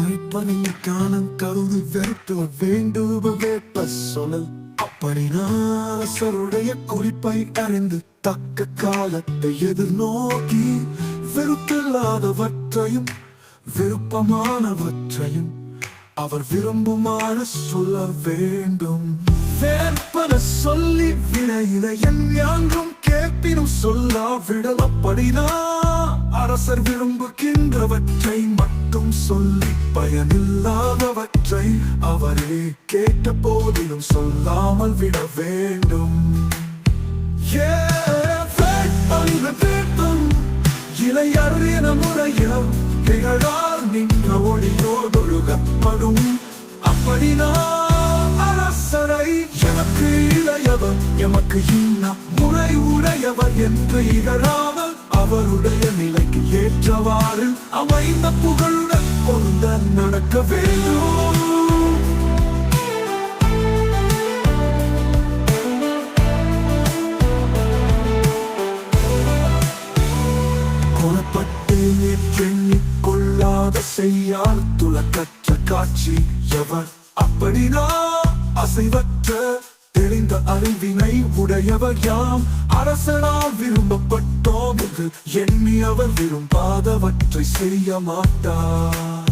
குறிப்பனின் காணம் கருதி வெறுத்து வேண்டுவ வேப்ப சொல்லல் அப்படினா குறிப்பை அறிந்து தக்க காலத்தை எதிர்நோக்கி வெறுப்பில்லாதவற்றையும் விருப்பமானவற்றையும் அவர் விரும்புமாறு சொல்ல வேண்டும். வேற்பன சொல்லி வினையில என் யாங்கும் கேட்பினும் சொல்லாவிடல் அப்படிதான். அரசர் விரும்புகின்றவற்றை மட்டும் சொல்லி பயனில்லாதவற்றை அவரே கேட்ட போதிலும் சொல்லாமல் விட வேண்டும். ஏ முறையில் திகழால் நின்ற ஒளியோடொழுகப்படும் அப்படினா அரசரை எனக்கு இளையவர் எமக்கு இன்ன முறை உடையவர் என்று இகழாமல் அவருடைய நிலைக்கு ஏற்றவாறு அமைந்த புகழுடன் பொருந்த நடக்க வேண்டும். கொள்ளாத செய்யால் துலக்கற்ற காட்சி எவர் அப்படினா அசைவற்ற தெளிந்த அறிவினை உடையவர் யாம் அரசனால் விரும்பப்பட்டோம் என்று எண்ணி அவர் விரும்பாதவற்றை செய்ய மாட்டார்.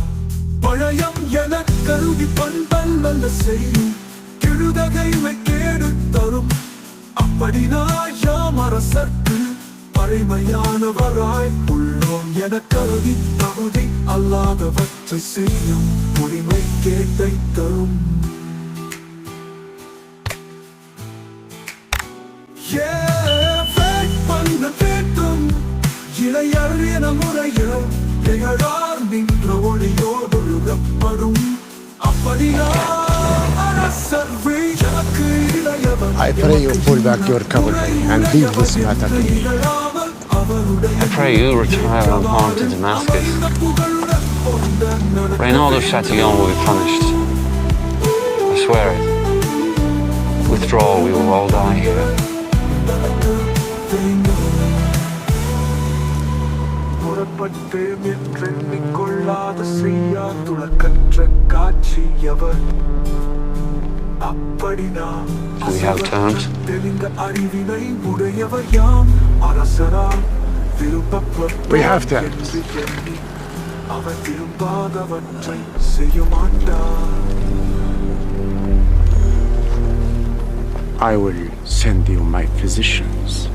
பழையம் என கருதி பண்பல் நல்ல செய்யும் கிழுதகைமை கேடு தரும். அப்படினா யாம் அரசர்க்கு பழைமையானவராய் உள்ளோம் என கருதி தகுதி அல்லாதவற்றை செய்யும் உரிமை கேட்டை தரும். ஏ வேட்பந்த தேட்டும் இளையறின முறையில் திகழார் நின்ற ஒளியோடொழுகப்படும் அப்படியா அரசர் வீழக்கு இளையவன் I pray you pull back your cavalry and leave this matter to me. I pray you retire unharmed to Damascus. Reynald of Chatillon will be punished. I swear it. Withdraw, we will all die here. புறப்பட்டு என்றெண்ணிக் கொள்ளாத செய்யா துளக்கற்ற காட்சி எவர் அப்படினா Do we have terms? தெரிந்த அறிவினை உடையவர் யாம் அரசரால் விருப்பப்பட்ட We have terms. அவர் விரும்பாதவற்றை செய்ய I will send you my physicians.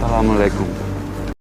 Salaam alaikum.